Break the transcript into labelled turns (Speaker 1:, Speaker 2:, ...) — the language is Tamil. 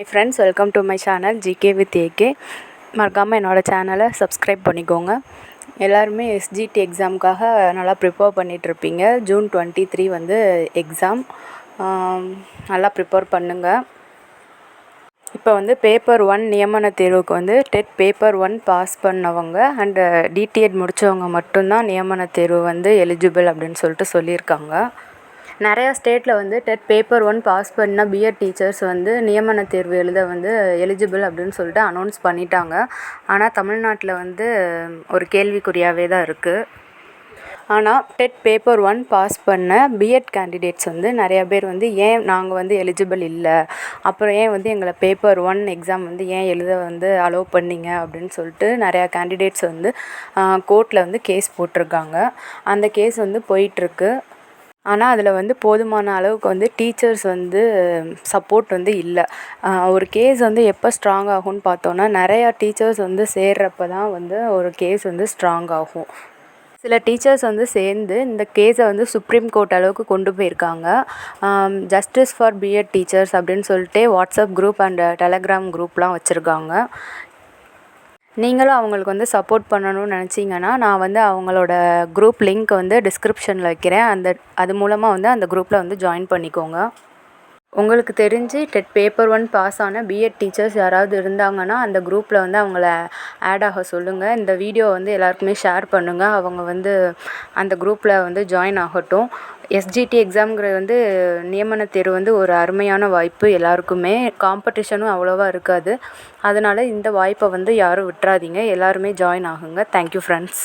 Speaker 1: Hi friends welcome to my channel GK with AK மறக்காமல் என்னோடய சேனலை சப்ஸ்கிரைப் பண்ணிக்கோங்க. எல்லாருமே எஸ்ஜிடி எக்ஸாமுக்காக நல்லா ப்ரிப்பேர் பண்ணிகிட்ருப்பீங்க ஜூன் டுவெண்ட்டி த்ரீ வந்து எக்ஸாம் நல்லா ப்ரிப்பேர் பண்ணுங்கள் இப்போ வந்து பேப்பர் ஒன் நியமன தேர்வுக்கு வந்து டெட் பேப்பர் ஒன் பாஸ் பண்ணவங்க அண்டு டிடிஎட் முடித்தவங்க மட்டும்தான் நியமன தேர்வு வந்து எலிஜிபிள் அப்படின்னு சொல்லிட்டு சொல்லியிருக்காங்க. நிறையா ஸ்டேட்டில் வந்து டெட் பேப்பர் ஒன் பாஸ் பண்ண பிஎட் டீச்சர்ஸ் வந்து நியமன தேர்வு எழுத வந்து எலிஜிபிள் அப்படின்னு சொல்லிட்டு அனௌன்ஸ் பண்ணிட்டாங்க. ஆனால் தமிழ்நாட்டில் வந்து ஒரு கேள்விக்குறியாகவே தான் இருக்குது ஆனால் டெட் பேப்பர் ஒன் பாஸ் பண்ண பிஎட் கேண்டிடேட்ஸ் வந்து நிறையா பேர் வந்து ஏன் நாங்கள் வந்து எலிஜிபிள் இல்லை? அப்புறம் ஏன் வந்து எங்களை பேப்பர் ஒன் எக்ஸாம் வந்து ஏன் எழுத வந்து அலோவ் பண்ணிங்க? அப்படின்னு சொல்லிட்டு நிறையா கேண்டிடேட்ஸ் வந்து கோர்ட்டில் வந்து கேஸ் போட்டிருக்காங்க. அந்த கேஸ் வந்து போயிட்டுருக்கு ஆனால் அதில் வந்து போதுமான அளவுக்கு வந்து டீச்சர்ஸ் வந்து சப்போர்ட் வந்து இல்லை. ஒரு கேஸ் வந்து எப்போ ஸ்ட்ராங் ஆகும்னு பார்த்தோன்னா நிறையா டீச்சர்ஸ் வந்து சேர்றப்ப தான் வந்து ஒரு கேஸ் வந்து ஸ்ட்ராங் ஆகும். சில டீச்சர்ஸ் வந்து சேர்ந்து இந்த கேஸை வந்து சுப்ரீம் கோர்ட் அளவுக்கு கொண்டு போயிருக்காங்க. ஜஸ்டிஸ் ஃபார் பிஎட் டீச்சர்ஸ் அப்படின்னு சொல்லிட்டு வாட்ஸ்அப் குரூப் அண்ட் டெலகிராம் குரூப்லாம் வச்சுருக்காங்க. நீங்களும் அவங்களுக்கு வந்து சப்போர்ட் பண்ணணும்னு நினச்சிங்கன்னா நான் வந்து அவங்களோட குரூப் லிங்க் வந்து டிஸ்கிரிப்ஷனில் வைக்கிறேன். அந்த அது மூலமாக வந்து அந்த குரூப்பில் வந்து ஜாயின் பண்ணிக்கோங்க. உங்களுக்கு தெரிஞ்சு டெட் பேப்பர் ஒன் பாஸ் ஆன பிஎட் டீச்சர்ஸ் யாராவது இருந்தாங்கன்னா அந்த குரூப்பில் வந்து அவங்கள ஆட் ஆக சொல்லுங்கள் இந்த வீடியோ வந்து எல்லாருக்குமே ஷேர் பண்ணுங்கள் அவங்க வந்து அந்த குரூப்பில் வந்து ஜாயின் ஆகட்டும். எஸ்ஜிடி எக்ஸாம்ங்கிறது வந்து நியமன தேர்வு வந்து ஒரு அருமையான வாய்ப்பு எல்லாருக்குமே. காம்படிஷனும் அவ்வளோவா இருக்காது. அதனால் இந்த வாய்ப்பை வந்து யாரும் விட்டுறாதீங்க. எல்லாருமே ஜாயின் ஆகுங்க. Thank you friends